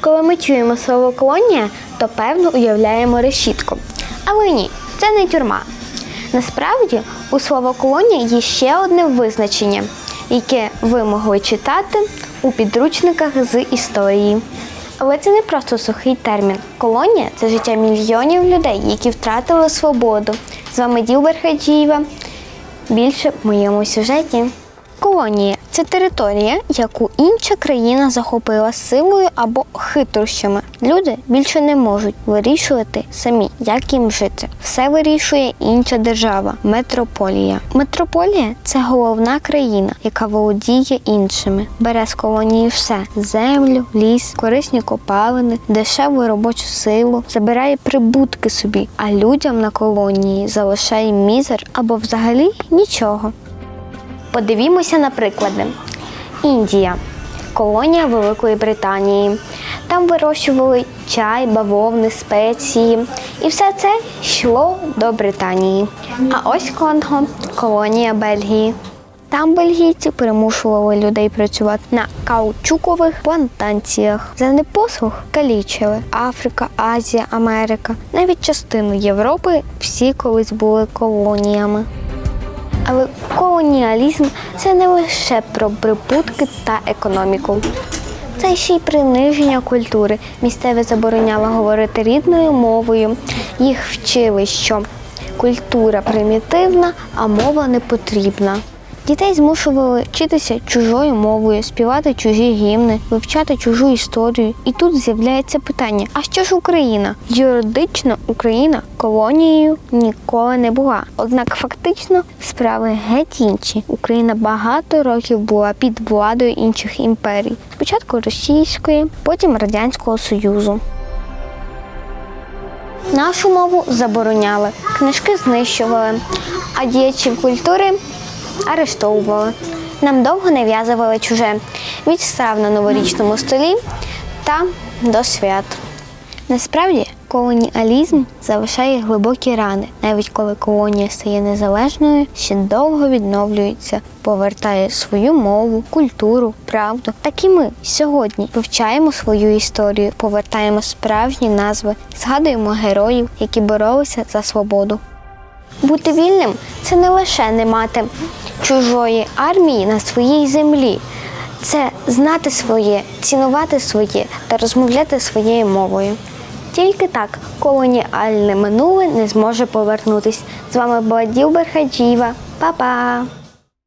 Коли ми чуємо слово колонія, то певно уявляємо решітку. Але ні, це не тюрма. Насправді у слово колонія є ще одне визначення, яке ви могли читати у підручниках з історії. Але це не просто сухий термін. Колонія це життя мільйонів людей, які втратили свободу. З вами Ділбер Хаджієва. Більше в моєму сюжеті. Колонія це територія, яку інша країна захопила силою або хитрощами. Люди більше не можуть вирішувати самі, як їм жити. Все вирішує інша держава метрополія. Метрополія це головна країна, яка володіє іншими. Бере з колонії все: землю, ліс, корисні копалини, дешеву робочу силу, забирає прибутки собі, а людям на колонії залишає мізер або взагалі нічого. Подивімося на приклади. Індія колонія Великої Британії. Там вирощували чай, бавовни, спеції. І все це йшло до Британії. А ось Конго колонія Бельгії. Там бельгійці примушували людей працювати на каучукових плантаціях. За непослух калічили Африка, Азія, Америка. Навіть частину Європи всі колись були колоніями. Але колоніалізм це не лише про прибутки та економіку. Це ще й приниження культури. Місцеві забороняло говорити рідною мовою. Їх вчили, що культура примітивна, а мова не потрібна. Дітей змушували вчитися чужою мовою, співати чужі гімни, вивчати чужу історію. І тут з'являється питання: а що ж Україна? Юридично Україна колонією ніколи не була. Однак фактично справи геть інші. Україна багато років була під владою інших імперій. Спочатку російської, потім радянського союзу. Нашу мову забороняли, книжки знищували, а діячів культури арештовували. Нам довго нав'язували чуже від страв на новорічному столі та до свят. Насправді, колоніалізм залишає глибокі рани, навіть коли колонія стає незалежною, ще довго відновлюється, повертає свою мову, культуру, правду. Так і ми сьогодні вивчаємо свою історію, повертаємо справжні назви, згадуємо героїв, які боролися за свободу. Бути вільним це не лише не мати чужої армії на своїй землі. Це знати своє, цінувати своє та розмовляти своєю мовою. Тільки так колоніальне минуле не зможе повернутись. З вами була Ділбер Хаджієва. Па-па!